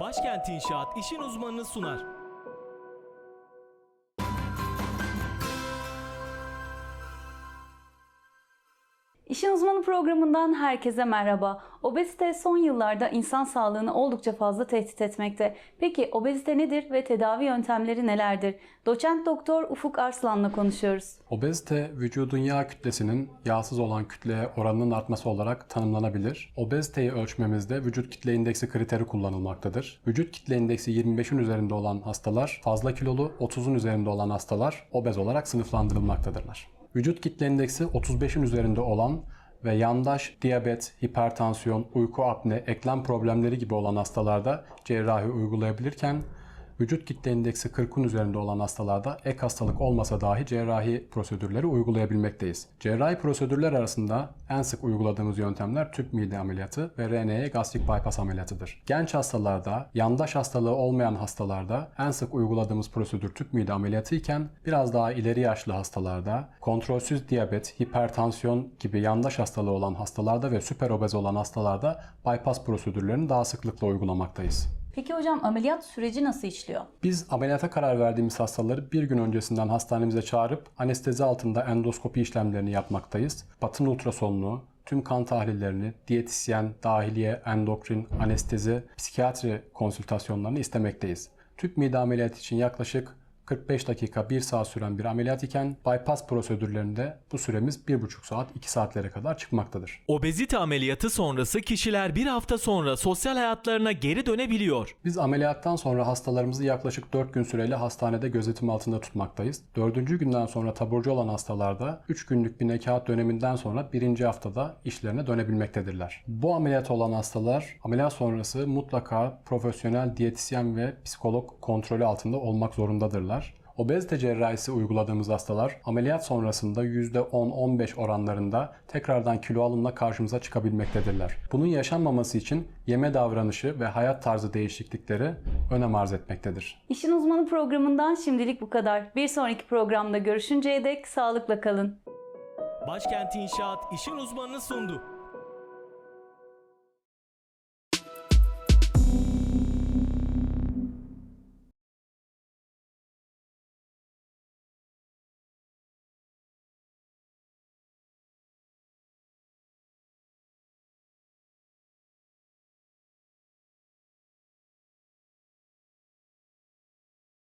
Başkent İnşaat işin uzmanını sunar. İşin Uzmanı programından herkese merhaba. Obezite son yıllarda insan sağlığını oldukça fazla tehdit etmekte. Peki obezite nedir ve tedavi yöntemleri nelerdir? Doçent Doktor Ufuk Arslan'la konuşuyoruz. Obezite vücudun yağ kütlesinin yağsız olan kütleye oranının artması olarak tanımlanabilir. Obeziteyi ölçmemizde vücut kitle indeksi kriteri kullanılmaktadır. Vücut kitle indeksi 25'in üzerinde olan hastalar fazla kilolu, 30'un üzerinde olan hastalar obez olarak sınıflandırılmaktadırlar. Vücut kitle indeksi 35'in üzerinde olan ve yandaş diyabet, hipertansiyon, uyku apne, eklem problemleri gibi olan hastalarda cerrahi uygulayabilirken vücut kitle indeksi 40'ın üzerinde olan hastalarda ek hastalık olmasa dahi cerrahi prosedürleri uygulayabilmekteyiz. Cerrahi prosedürler arasında en sık uyguladığımız yöntemler tüp mide ameliyatı ve RNA gastrik bypass ameliyatıdır. Genç hastalarda, yandaş hastalığı olmayan hastalarda en sık uyguladığımız prosedür tüp mide ameliyatı iken biraz daha ileri yaşlı hastalarda, kontrolsüz diyabet, hipertansiyon gibi yandaş hastalığı olan hastalarda ve süper obez olan hastalarda bypass prosedürlerini daha sıklıkla uygulamaktayız. Peki hocam ameliyat süreci nasıl işliyor? Biz ameliyata karar verdiğimiz hastaları bir gün öncesinden hastanemize çağırıp anestezi altında endoskopi işlemlerini yapmaktayız. Batın ultrasonunu, tüm kan tahlillerini, diyetisyen, dahiliye, endokrin, anestezi, psikiyatri konsültasyonlarını istemekteyiz. Tüp mide ameliyatı için yaklaşık 45 dakika 1 saat süren bir ameliyat iken bypass prosedürlerinde bu süremiz 1,5 saat 2 saatlere kadar çıkmaktadır. Obezite ameliyatı sonrası kişiler bir hafta sonra sosyal hayatlarına geri dönebiliyor. Biz ameliyattan sonra hastalarımızı yaklaşık 4 gün süreyle hastanede gözetim altında tutmaktayız. 4. günden sonra taburcu olan hastalarda 3 günlük bir nekaat döneminden sonra 1. haftada işlerine dönebilmektedirler. Bu ameliyat olan hastalar ameliyat sonrası mutlaka profesyonel diyetisyen ve psikolog kontrolü altında olmak zorundadırlar. Obezite cerrahisi uyguladığımız hastalar ameliyat sonrasında %10-15 oranlarında tekrardan kilo alımla karşımıza çıkabilmektedirler. Bunun yaşanmaması için yeme davranışı ve hayat tarzı değişiklikleri önem arz etmektedir. İşin Uzmanı programından şimdilik bu kadar. Bir sonraki programda görüşünceye dek sağlıkla kalın. Başkent İnşaat işin uzmanını sundu.